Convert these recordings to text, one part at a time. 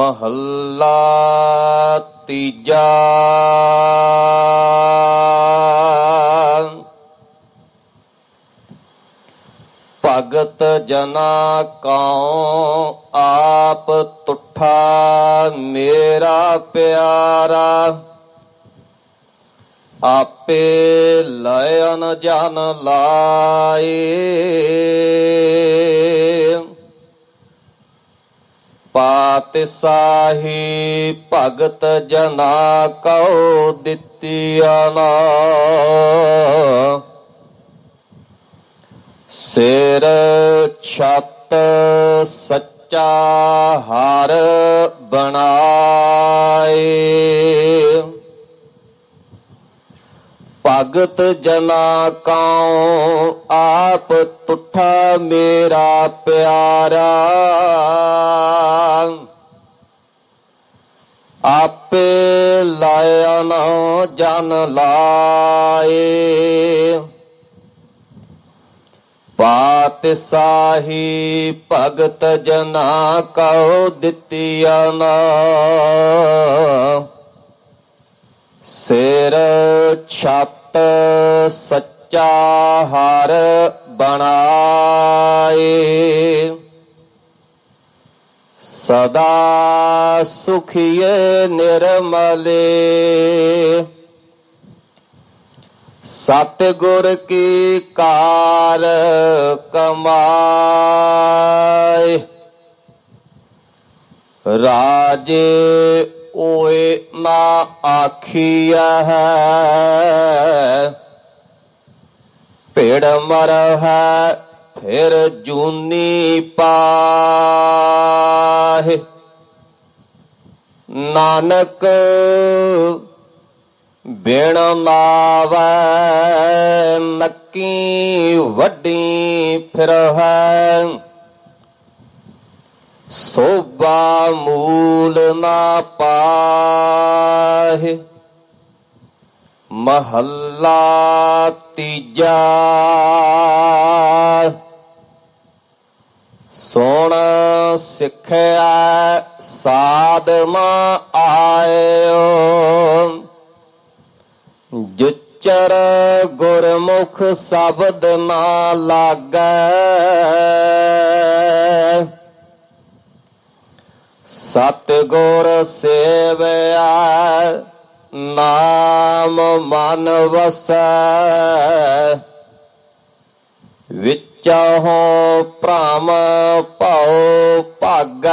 ਮਹੱਲਾ ਤੀਜਾ। ਭਗਤ ਜਨਾ ਕਉ ਆਪ ਤੁਠਾ ਮੇਰਾ ਪਿਆਰਾ। ਆਪੇ ਲਇਨ ਜਨ ਲਾਏ। ਪਾਤ ਸਾਹੀ ਭਗਤ ਜਨਾ ਕਉ ਦਿੱਤੀਆ ਨਾ। ਸਿਰ ਛੱਤ ਸੱਚਾ ਹਰ ਬਣਾ ਭਗਤ ਜਨਾ ਕਉ, ਆਪ ਤੁਠਾ ਮੇਰਾ ਪਿਆਰਾ। ਆਪੇ ਲਾਇਆ ਨਾ ਜਨ ਲਾਏ। ਪਾਤ ਸਾਹੀ ਭਗਤ ਜਨਾ ਕਉ ਦਿੱਤੀਆ ਨਾ। ਸਿਰ ਛੱਤ ਸੱਚਾ ਹਰ ਬਣਾਏ। ਸਦਾ ਸੁਖੀਏ ਨਿਰਮਲੇ। ਸਤ ਗੁਰ ਕੀ ਕਾਰ ਕਮਾਏ। ਰਾਜੇ ਓਏ ਨਾ ਆਖੀਆ ਹੈ ਭੇੜ ਮਰ ਹੈ ਫਿਰ ਜੂਨੀ ਪਾਹੇ। ਨਾਨਕ ਬਿਣ ਨਾਵੈ ਨੱਕੀ ਵੱਡੀ ਫਿਰ ਹੈ ਸੋਭਾ ਮੂਲ ਨਾ ਪਾਹੇ, ਮਹੱਲਾ ਤੀਜਾ। ਸੋਣ ਸਿੱਖਿਆ ਸਾਧਨਾ ਆਇਓ, ਜਿਚਰ ਗੁਰਮੁਖ ਸ਼ਬਦ ਨਾ ਲਾਗੈ। ਸਤ ਗੁਰ ਸੇਵਿਆ, ਨਾਮ ਮਨ ਵਸੈ। ਵਿਚਹੁ ਭ੍ਰਮ ਭਉ ਭਾਗੈ।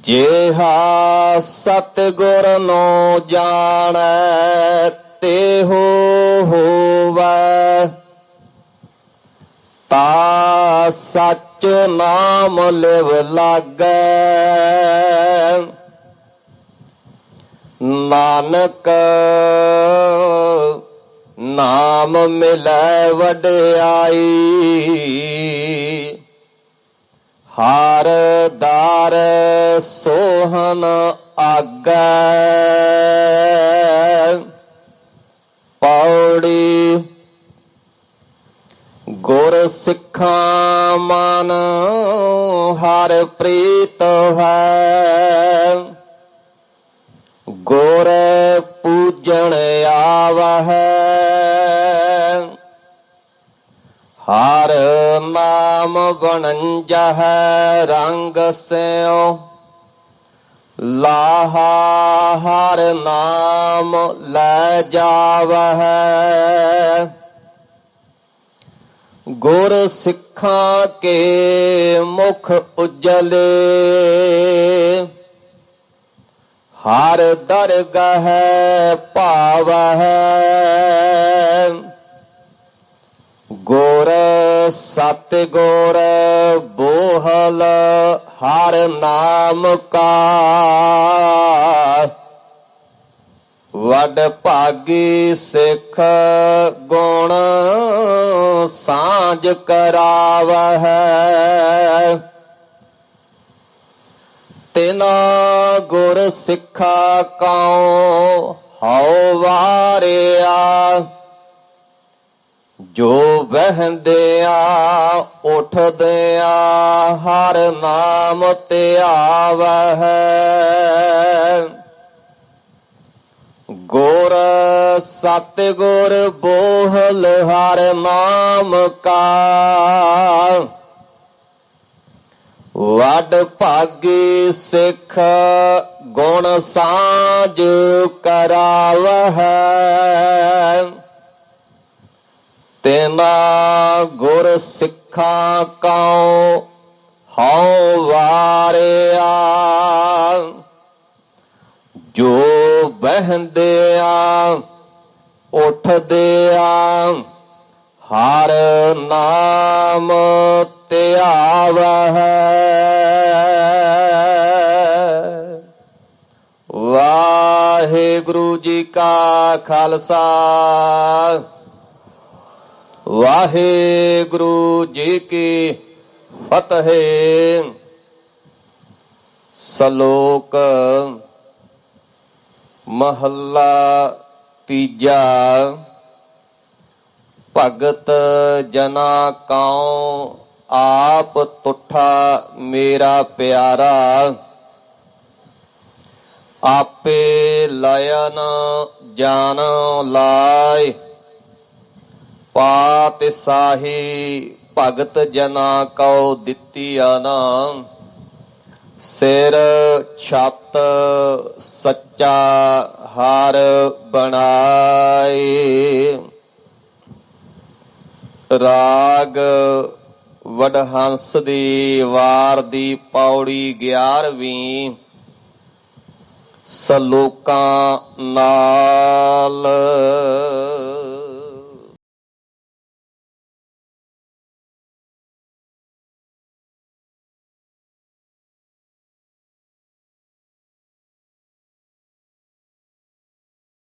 ਜੇਹਾ ਸਤ ਗੁਰ ਨੋ ਜਾਣੈ, ਤੇਹੋ ਹੋਵੈ। ਤਾ ਸੱਚ ਨਾਮ ਲਿਵ ਲਾਗੈ। ਨਾਨਕ ਨਾਮ ਮਿਲੈ ਵਡਿਆਈ। ਹਰ ਦਾਰ ਸੋਹਨ ਮਨ ਹਰ ਪ੍ਰੀਤ ਹੈ। ਗੁਰ ਪੂਜਣ ਆਵਹਿ। ਹਰ ਨਾਮ ਬਣੰਜਹ ਰੰਗ ਸਿਓ ਲਾਹਾ ਹਰ ਨਾਮ ਲੈ ਜਾਵਹਿ। ਗੁਰ ਸਿੱਖ ਕੇ ਮੁਖ ਉਜਲੇ। ਹਰ ਦਰਗਹ ਭਾਵਹਿ ਗੋਰ ਸਤ ਗੁਰ ਬੋਹਲ ਹਰ ਨਾਮ ਕਾ। ਵੱਡ ਭਾਗੀ ਸਿੱਖ ਗੁਣ ਸਾਂਝ ਕਰਾਵਹਿ। ਤਿਨਾ ਗੁਰ ਸਿੱਖਾ ਕਉ ਹਉ ਵਾਰਿਆ। ਜੋ ਬਹਿੰਦਿਆ ਉਠਦਿਆ ਹਰ ਨਾਮ ਧਿਆਵਹਿ। ਗੁਰ ਸਤ ਗੁਰ ਬੋਹਲ ਹਰ ਨਾਮ ਕਾ। ਵਡ ਭਾਗੀ ਸਿੱਖ ਗੁਣ ਸਾਜ ਕਰਾਵਹਿ। ਤੇਨਾ ਗੁਰ ਸਿੱਖਾਂ ਕਉ ਹਉ ਵਾਰਿਆ। ਜੋ ਬਹਿੰਦਿਆ ਉਠਦਿਆ ਹਰ ਨਾਮ ਧਿਆਵਹਿ ਵਾਹਿਗੁਰੂ ਜੀ ਕਾ ਖਾਲਸਾ ਵਾਹਿਗੁਰੂ ਜੀ ਕੀ ਫਤਿਹ। ਸ਼ਲੋਕ ਮਹੱਲਾ ਤੀਜਾ, ਭਗਤ ਜਨਾ ਕਉ ਆਪ ਤੁਠਾ ਮੇਰਾ ਪਿਆਰਾ। ਆਪੇ ਲਇਨ ਜਾਣ ਲਾਇ, ਪਾਤ ਸਾਹੀ ਭਗਤ ਜਨਾ ਕਉ ਦਿੱਤੀਆ ਨਾਮ ਸਿਰ ਛੱਤ ਸੱਚਾ ਹਰ ਬਣਾਏ। ਰਾਗ ਵਡਹੰਸ ਦੀ ਵਾਰ ਦੀ ਪੌੜੀ 11ਵੀਂ ਸਲੋਕਾਂ ਨਾਲ